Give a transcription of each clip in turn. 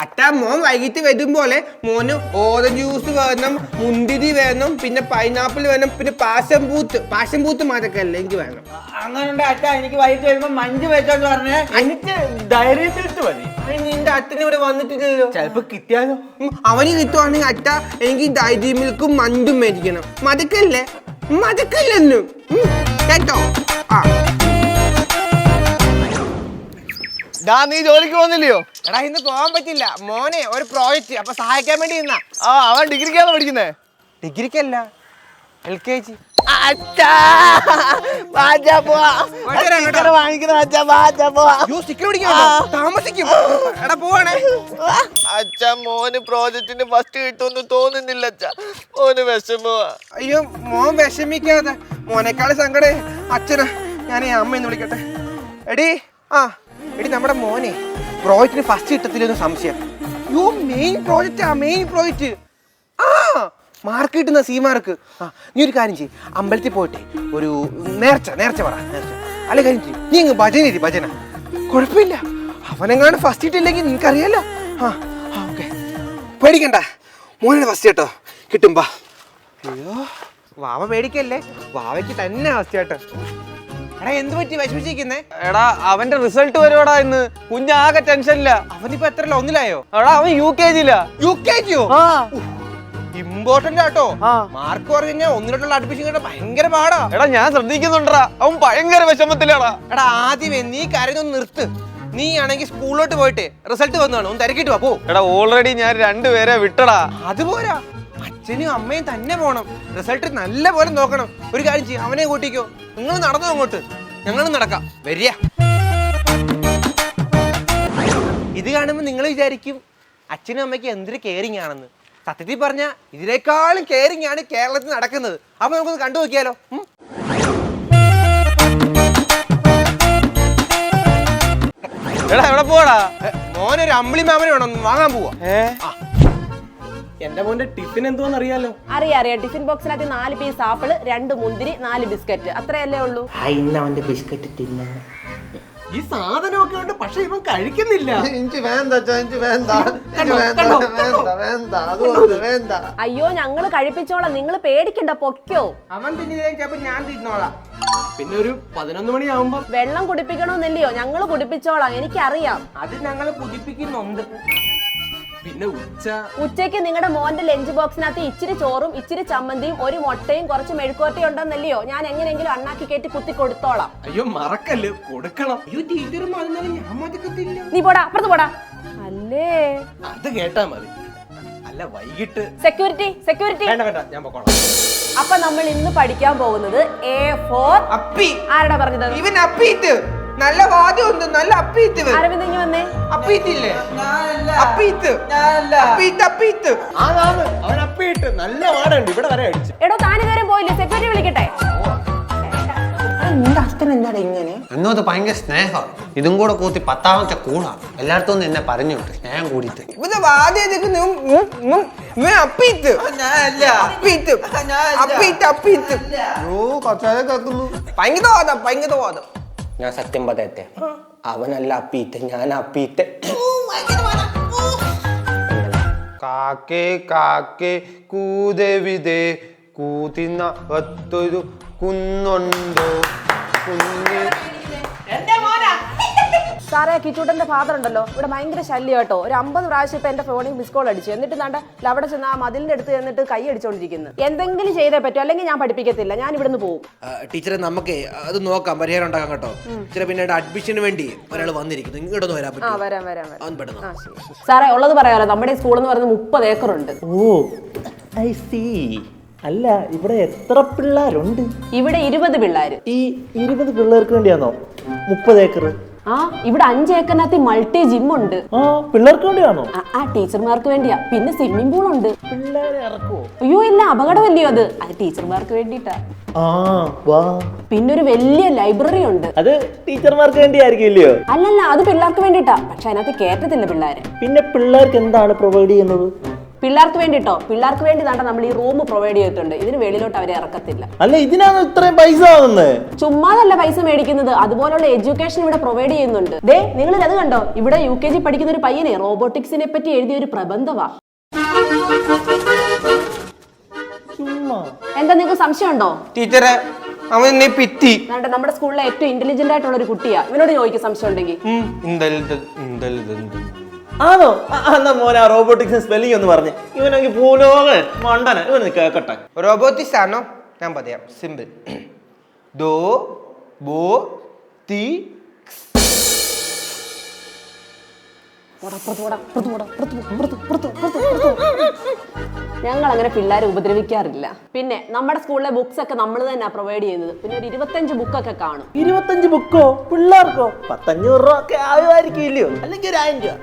അട്ടാ മോൻ വൈകിട്ട് വരും പോലെ മോന് ഓറഞ്ച് ജ്യൂസ് വേണം മുന്തിരി വേണം പിന്നെ പൈനാപ്പിൾ വേണം പിന്നെ പാഷൻ പൂത്ത്. പാഷൻ പൂത്ത് മാത്രമൊക്കെ അല്ല എനിക്ക് വേണം. അങ്ങനെ അച്ഛ എനിക്ക് വൈകിട്ട് വരുമ്പോ മഞ്ഞ് വെച്ചോ പറഞ്ഞേ. എനിക്ക് ഡയറി മിൽക്ക് മതി. അതിന് നിന്റെ അച്ഛൻ ഇവിടെ വന്നിട്ടില്ലല്ലോ. ചെലപ്പോ കിട്ടിയാലോ? അവന് കിട്ടുവാണെങ്കിൽ അട്ട എനിക്ക് ഡയറി മിൽക്കും മണ്ടും മേടിക്കണം. മതക്കല്ലേ? മതക്കല്ലെന്നും. കേട്ടോ? ആ. ഡാ നീ ജോലിക്ക് പോകുന്നില്ലയോ? എടാ ഇന്ന് പോകാൻ പറ്റില്ല. മോനെ ഒരു പ്രോജക്റ്റ് അപ്പൊ സഹായിക്കാൻ വേണ്ടി നിന്നാ. ആ അവൻ ഡിഗ്രിക്കാണോ പഠിക്കുന്നേ? ഡിഗ്രിക്കല്ല. എൽ കെ ജി മോന് പ്രോജക്റ്റിന് ഫസ്റ്റ് കിട്ടുമെന്ന് തോന്നുന്നില്ല അച്ഛാ. മോന് വിഷമമാ. അയ്യോ മോൻ വിഷമിക്കാതെ. മോനേക്കാൾ സങ്കടേ അച്ഛനാ ഞാൻ അമ്മ എന്ന് വിളിക്കട്ടെ. എടി ആ. എടി നമ്മുടെ മോനെ പ്രോജക്റ്റിന് ഫസ്റ്റ് കിട്ടത്തില്ലെന്ന് സംശയം. യോ മെയിൻ പ്രോജക്റ്റ് ആ മെയിൻ പ്രോജക്റ്റ് ആ മാർക്ക് കിട്ടുന്ന സി മാർക്ക് ആ നീ ഒരു കാര്യം ചെയ്യ്. അമ്പലത്തിൽ പോയിട്ട് ഒരു നേർച്ച നേർച്ച പറ നേർച്ച. അല്ലെ കാര്യം ചെയ്യും. നീ അങ്ങ് ഭജന ഇരി ഭജന. കുഴപ്പമില്ല. അവനെങ്ങാണ്ട് ഫസ്റ്റ് കിട്ടില്ലെങ്കിൽ നിനക്കറിയാലോ. ആ ആ ഓക്കെ. പേടിക്കണ്ട. മോനെ ഫസ്റ്റ് കേട്ടോ. കിട്ടുമ്പോ അയ്യോ വാവ പേടിക്കല്ലേ? വാവയ്ക്ക് തന്നെ ഫസ്റ്റ് കേട്ടോ. എടാ എന്ത് പറ്റി? വിഷമിച്ചിരിക്കുന്നേ? എടാ അവന്റെ റിസൾട്ട് വരുവാടാ ഇന്ന്. കുഞ്ഞാകെ ടെൻഷനില്ല അവനിപ്പോ എത്ര ഒന്നിലായോ എടാ അവൻ യു കെ ജിയിലാ യു? കെ ജിയോ ഇമ്പോർട്ടന്റ് ആട്ടോ. മാർക്ക് പറഞ്ഞു കഴിഞ്ഞാൽ ഒന്നിലോട്ടുള്ള അഡ്മിഷൻ കിട്ടാൻ ഭയങ്കര പാടാ. എടാ ഞാൻ ശ്രദ്ധിക്കുന്നുണ്ടടാ. അവൻ ഭയങ്കര വിഷമത്തിലാടാ. എടാ ആദ്യമേ നീ കരഞ്ഞൊന്ന് നിർത്ത്. നീ ആണെങ്കിൽ സ്കൂളിലോട്ട് പോയിട്ട് റിസൾട്ട് വന്നാണ് ഒന്ന് തിരക്കിട്ട് പോ. എടാ ഓൾറെഡി ഞാൻ രണ്ടുപേരെ വിട്ടടാ. അതുപോരാ അച്ഛനും അമ്മയും തന്നെ പോണം. റിസൾട്ട് നല്ല പോലെ നോക്കണം. ഒരു കാര്യം ചെയ്യും അവനെ കൂട്ടിക്കോ. നിങ്ങൾ നടന്നു അങ്ങോട്ട്. ഞങ്ങളും നടക്കാം. വരിക. ഇത് കാണുമ്പോൾ നിങ്ങൾ വിചാരിക്കും അച്ഛനും അമ്മയ്ക്ക് എന്തൊരു കെയറിങ് ആണെന്ന്. സത്യത്തിൽ പറഞ്ഞ ഇതിനേക്കാളും കെയറിങ് ആണ് കേരളത്തിൽ നടക്കുന്നത്. അപ്പൊ നമുക്കൊന്ന് കണ്ടു നോക്കിയാലോ? എടാ എവിടെ പോടാ മോനൊരു അമ്പിളി മാമനെ വേണം വാങ്ങാൻ പോവാ. എന്റെ മോന്റെ ടിഫിൻ എന്തോന്ന് അറിയാലോ? അറിയാം അറിയാം. ടിഫിൻ ബോക്സിനകത്ത് നാല് പീസ് ആപ്പിൾ രണ്ട് മുന്തിരി നാല് ബിസ്ക്കറ്റ്. അത്രയല്ലേ ഉള്ളൂ? ഇന്ന് അവന്റെ ബിസ്ക്കറ്റ് തിന്നാ ഈ സാധനമൊക്കെ ഉണ്ട് പക്ഷെ ഇവൻ കഴിക്കുന്നില്ല. എനിക്ക് വേണ്ട അച്ഛാ എനിക്ക് വേണ്ട. എനിക്ക് വേണ്ട വേണ്ട വേണ്ട. അതുകൊണ്ട് വേണ്ട. അയ്യോ ഞങ്ങൾ കഴിപ്പിച്ചോളാം. നിങ്ങൾ പേടിക്കണ്ട പൊക്കോ അവൻ തിന്നില്ല ഞാൻ തിന്നോളാം. പിന്നെ ഒരു പതിനൊന്ന് മണിയാവുമ്പോ വെള്ളം കുടിപ്പിക്കണമെന്നില്ലയോ ഞങ്ങൾ കുടിപ്പിച്ചോളാം. എനിക്കറിയാം. അത് ഞങ്ങൾ കുതിപ്പിക്കുന്നുണ്ട് പിന്നെ ഉച്ച. ഉച്ചയ്ക്ക് നിങ്ങളുടെ മോന്റെ ലഞ്ച് ബോക്സിനകത്ത് ഇച്ചിരി ചോറും ഇച്ചിരി ചമ്മന്തിയും ഒരു മുട്ടയും കുറച്ച് മെഴുക്കോട്ടയും ഉണ്ടെന്നല്ലയോ ഞാൻ എങ്ങനെയെങ്കിലും അണ്ണാക്കി കയറ്റി കുത്തി കൊടുത്തോളാം. അയ്യോ മറക്കല്ല്. കൊടുക്കണം. അയ്യോ ടീച്ചർ മറന്നാലും ഞാൻ മതിക്കത്തില്ല. നീ പോടാ അപ്പുറത്ത് പോടാ. അല്ലേ? അത് കേട്ടാ മതി. അല്ല വൈകിട്ട്. സെക്യൂരിറ്റി സെക്യൂരിറ്റി വേണ്ട വേണ്ട ഞാൻ പൊക്കോളാം. അപ്പൊ നമ്മൾ ഇന്ന് പഠിക്കാൻ പോകുന്നത് എ ഫോർ അപ്പി. ആരുടെ പറഞ്ഞത്? ഇവൻ അപ്പീറ്റ് നല്ല വാദ്യമുണ്ട്. നല്ല അപ്പീത്ത്. അരവിന്ദ് ഇങ്ങ് വന്നേ? അപ്പീറ്റ് അപ്പീത്ത്. അപ്പീത്ത് ആണാണ് അവൻ അപ്പിയിട്ട് നല്ല വാടുണ്ട്. ഇവിടെ വരെ അടിച്ചു. എടോ താനിതുവരെ പോയില്ലേ? സെക്യൂരിറ്റി വിളിക്കട്ടെ. നിന്റെ അച്ഛൻ എന്താണ് ഇങ്ങനെ? എന്നോട് ഭയങ്കര സ്നേഹമാണ് ഇതും കൂടെ കൂത്തി പത്താമത്തെ കൂടാണ് എല്ലായിടത്തും എന്നെ പറഞ്ഞു വിട്ടു. സ്നേഹം കൂടിയിട്ട്. ഇവന്റെ വാദ്യം ഭയങ്കര വാദം ഭയങ്കര വാദം ഞാൻ സത്യം പറയട്ടെ? അവനല്ല അപ്പീറ്റ ഞാൻ അപ്പീറ്റ കാക്കേ കാക്കേ കൂതവിതേ? കൂതിന്ന ഒത്തൊരു കുന്നുണ്ടോ. സാറേ കിച്ചൂട്ടന്റെ ഫാദർ ഉണ്ടല്ലോ. ഇവിടെ ഭയങ്കര ശല്യം കേട്ടോ. ഒരു അമ്പത് പ്രാവശ്യം ഇപ്പം എന്റെ ഫോണിൽ മിസ് കോൾ അടിച്ചു. എന്നിട്ട് നാണ്ട അവിടെ ചെന്ന് ആ മതിലിന്റെ അടുത്ത് ചെന്നിട്ട് കൈ അടിച്ചോണ്ടിരിക്കുന്നു. എന്തെങ്കിലും ചെയ്തേ പറ്റും. അല്ലെങ്കിൽ ഞാൻ പഠിപ്പിക്കത്തില്ല. ഞാൻ ഇവിടുന്ന് പോകും ടീച്ചറെ നമുക്ക് അത് നോക്കാം. പരിഹാരം ഉണ്ടാക്കാം കേട്ടോ. ടീച്ചറെ പിന്നെ അഡ്മിഷന് വേണ്ടി ഒരാൾ വന്നിരിക്കുന്നു. ഇങ്ങോട്ടൊന്ന് വരാൻ ആ പറ്റും വരാം വരാം. വരാം സാറേ ഉള്ളത് പറയാമല്ലോ നമ്മുടെ ഈ സ്കൂൾ എന്ന് പറയുന്നത് മുപ്പത് ഏക്കർ ഉണ്ട്. ഓ ഐ സീ അല്ല ഇവിടെ എത്ര പിള്ളേരുണ്ട്? ഇവിടെ ഇരുപത് പിള്ളേർ ഈ ഇരുപത് പിള്ളേർക്ക് വേണ്ടിയാണോ മുപ്പത് ഏക്കർ ആ ഇവിടെ അഞ്ച് ഏക്കറിനകത്ത് മൾട്ടി ജിം ഉണ്ട്. ആ പിള്ളേർക്ക് വേണ്ടിയാണോ? ആ, ആ ടീച്ചർമാർക്ക് വേണ്ടിയാ. പിന്നെ സ്വിമ്മിംഗ് പൂൾ ഉണ്ട്. പിള്ളേരെ ഇറക്കുവോ? അയ്യോ ഇല്ല അപകടമല്ലയോ അത്? അത് ടീച്ചർമാർക്ക് വേണ്ടിയിട്ടാ. ആ വാ. പിന്നെ ഒരു വലിയ ലൈബ്രറി ഉണ്ട്. അത് ടീച്ചർമാർക്ക് വേണ്ടിയായിരിക്കും ഇല്ലയോ? അല്ലല്ല അത് പിള്ളേർക്ക് വേണ്ടിയിട്ടാ. പക്ഷെ അതിനകത്ത് കേറ്റത്തില്ല പിള്ളേര്. പിന്നെ പിള്ളേർക്ക് എന്താണ് പ്രൊവൈഡ് ചെയ്യുന്നത്? പിള്ളേർക്ക് വേണ്ടിട്ടോ പിള്ളേർക്ക് വേണ്ടി നാട്ടെ നമ്മൾ ഈ റൂം പ്രൊവൈഡ് ചെയ്തിട്ടുണ്ട്. ഇതിന് വെളിയിലോട്ട് അവരെ ഇറക്കത്തില്ല. അല്ല ഇതിനാണ് ഇത്രയും പൈസ ആവുന്നത് ചുമ്മാതല്ല പൈസ മേടിക്കുന്നത്. അതുപോലുള്ള എഡ്യൂക്കേഷൻ ഇവിടെ പ്രൊവൈഡ് ചെയ്യുന്നുണ്ട്. ദേ നിങ്ങൾ അത് കണ്ടോ? ഇവിടെ യു കെ ജി പഠിക്കുന്ന ഒരു പയ്യനെ റോബോട്ടിക്സിനെ പറ്റി എഴുതിയ ഒരു പ്രബന്ധവാ. എന്താ നിങ്ങൾക്ക് സംശയമുണ്ടോ ടീച്ചറെ അവൻ എന്നെ പിറ്റി. നമ്മുടെ സ്കൂളിലെ ഏറ്റവും ഇന്റലിജന്റ് ആയിട്ടുള്ള ഒരു കുട്ടിയാ. ഇവനോട് ചോദിക്കും സംശയം ഉണ്ടെങ്കിൽ. ആണോ? എന്നാ മോനെ ആ റോബോട്ടിക്സ് സ്പെല്ലിംഗ് ഒന്ന് പറഞ്ഞു. ഇവനെങ്കിൽ ഭൂലോകൻ മണ്ടന. ഇവന് കേക്കട്ടെ. റോബോട്ടിക്സ് ആണോ? ഞാൻ പറയാം. സിമ്പിൾ ദോ ബോ തി ഞങ്ങൾ അങ്ങനെ പിള്ളേരെ ഉപദ്രവിക്കാറില്ല. പിന്നെ നമ്മുടെ സ്കൂളിലെ ബുക്സ് ഒക്കെ നമ്മൾ തന്നെ പ്രൊവൈഡ് ചെയ്യുന്നത്. പിന്നെ ഒരു ഇരുപത്തഞ്ച് ബുക്കൊക്കെ കാണും. ഇരുപത്തഞ്ച് ബുക്കോ പിള്ളേർക്കോ? പത്തഞ്ഞൂറ് രൂപ ഒക്കെ ആയുമായിരിക്കും ഇല്ലയോ? അല്ലെങ്കിൽ ഒരു ആയിരം രൂപ.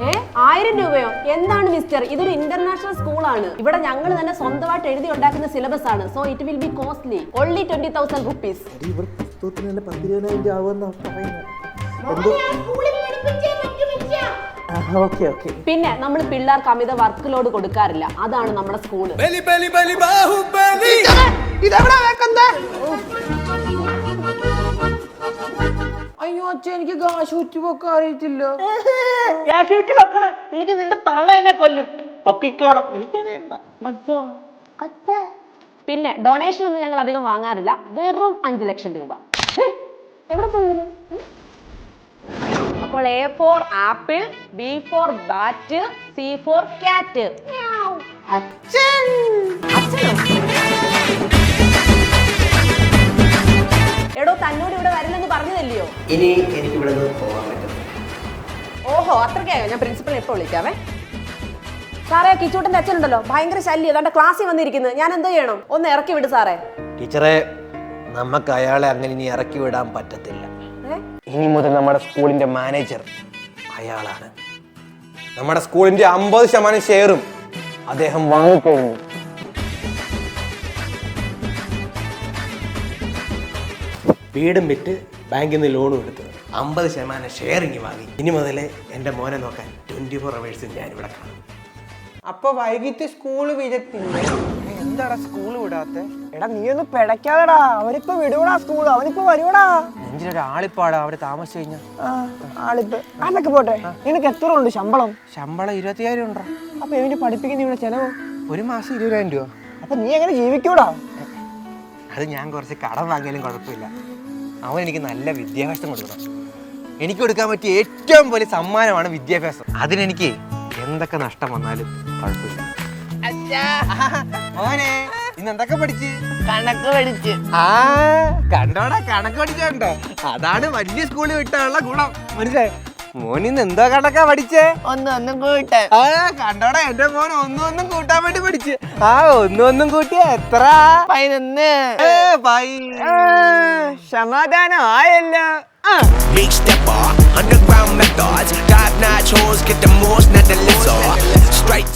ഏ? ആയിരം രൂപയോ? എന്താണ് മിസ്റ്റർ? ഇതൊരു ഇന്റർനാഷണൽ സ്കൂളാണ് ഇവിടെ ഞങ്ങൾ തന്നെ സ്വന്തമായിട്ട് എഴുതി ഉണ്ടാക്കുന്ന സിലബസ് ആണ്. So it will be costly only twenty thousand rupees പിന്നെ നമ്മൾ പിള്ളേർക്ക് അമിത വർക്ക് ലോഡ് കൊടുക്കാറില്ല. അതാണ് നമ്മുടെ സ്കൂൾ അച്ഛൻ എനിക്ക് കാശ് അറിയത്തില്ല. നിന്റെ തള്ള എന്നെ കൊല്ലും. പൊക്കിക്കോണം. പിന്നെ ഡൊണേഷൻ ഒന്നും ഞങ്ങൾ അധികം വാങ്ങാറില്ല. വെറും അഞ്ചു ലക്ഷം രൂപ. ഹേ, എവിടെ പോകുന്നു അപ്പോൾ A for apple B for bat C for cat അച്ഛൻ. അച്ഛനോ? എടോ തന്നോട് ഇവിടെ വരുന്നെന്ന് പറഞ്ഞതല്ലയോ? ഇനി എനിക്ക് ഇവിടെ നിന്ന് പോകാൻ പറ്റും. ഓഹോ അത്രയ്ക്കായോ? ഞാൻ പ്രിൻസിപ്പളിനെ എപ്പോൾ വിളിക്കാവേ. സാറേ കിച്ചൂട്ടന്റെ അച്ഛനുണ്ടല്ലോ. ഭയങ്കര ശല്യം. അതാണ്ട് ക്ലാസ്സിൽ വന്നിരിക്കുന്നത് ഞാൻ എന്തോ ചെയ്യണം? ഒന്ന് ഇറക്കി വിട് സാറേ. ടീച്ചറെ നമുക്ക് അയാളെ അങ്ങനെ ഇനി ഇറക്കി വിടാൻ പറ്റത്തില്ല? ഇനി മുതൽ നമ്മുടെ സ്കൂളിന്റെ മാനേജർ അയാളാണ്. നമ്മുടെ സ്കൂളിന്റെ അമ്പത് ശതമാനം ഷെയറും അദ്ദേഹം വാങ്ങിക്കഴിഞ്ഞു. വീടും വിറ്റ് ബാങ്കിൽ നിന്ന് ലോണും എടുത്തത് അമ്പത് ശതമാനം ഷെയറിങ് വാങ്ങി. ഇനി മുതൽ എന്റെ മോനെ നോക്കാൻ ട്വന്റി ഫോർ അവേഴ്സും ഞാനിവിടെ കാണും. അപ്പൊ വൈകിട്ട് സ്കൂൾ വിടത്തില്ല എന്താടാ സ്കൂൾ വിടാത്തെ? എടാ നീ ഒന്ന് പിടയ്ക്കാതെടാ. അവനിപ്പോ വിടൂടാ സ്കൂൾ അവനിപ്പോ വരുവടാ? ആളിപ്പാടാ അവിടെ താമസിച്ചു കഴിഞ്ഞാ. ആ, ആളിപ്പോ. അതൊക്കെ പോട്ടെ. നിനക്ക് എത്ര ഉണ്ട് ശമ്പളം? ശമ്പളം ഇരുപത്തിയായിരം ഉണ്ടോ? അപ്പൊ ഇവന് പഠിപ്പിക്കുന്ന ഇവിടെ ചെലവ്? ഒരു മാസം ഇരുപതിനായിരം രൂപ. അപ്പൊ നീ എങ്ങനെ ജീവിക്കൂടാ? അത് ഞാൻ കുറച്ച് കടം വാങ്ങിയാലും കുഴപ്പമില്ല. അവൻ എനിക്ക് നല്ല വിദ്യാഭ്യാസം കൊടുക്കണം. എനിക്ക് കൊടുക്കാൻ പറ്റിയ ഏറ്റവും വലിയ സമ്മാനമാണ് വിദ്യാഭ്യാസം. അതിനെനിക്ക് എന്തൊക്കെ നഷ്ടം വന്നാലും കുഴപ്പമില്ല. മോനെ ഇന്ന് എന്തൊക്കെ പഠിച്ച്? കണക്ക് പഠിച്ച്. ആ കണ്ടോടാ കണക്ക് പഠിച്ചോ അതാണ് വലിയ സ്കൂളിൽ വിട്ടാനുള്ള ഗുണം. മനസ്സിലായി? മോൻ ഇന്ന് എന്തോ കണക്കാ പഠിച്ചേ? ഒന്നൊന്നും കൂട്ടെ ആ കണ്ടോടാ എന്റെ മോൻ ഒന്നും ഒന്നും കൂട്ടാൻ വേണ്ടി പഠിച്ച്. ആ ഒന്നും ഒന്നും കൂട്ടിയ എത്ര? പതിനൊന്ന്. ഏ, സമാധാനം ആയല്ലോ. Big stepper, underground methods, top notch hoes get the most, not the lesser. Straight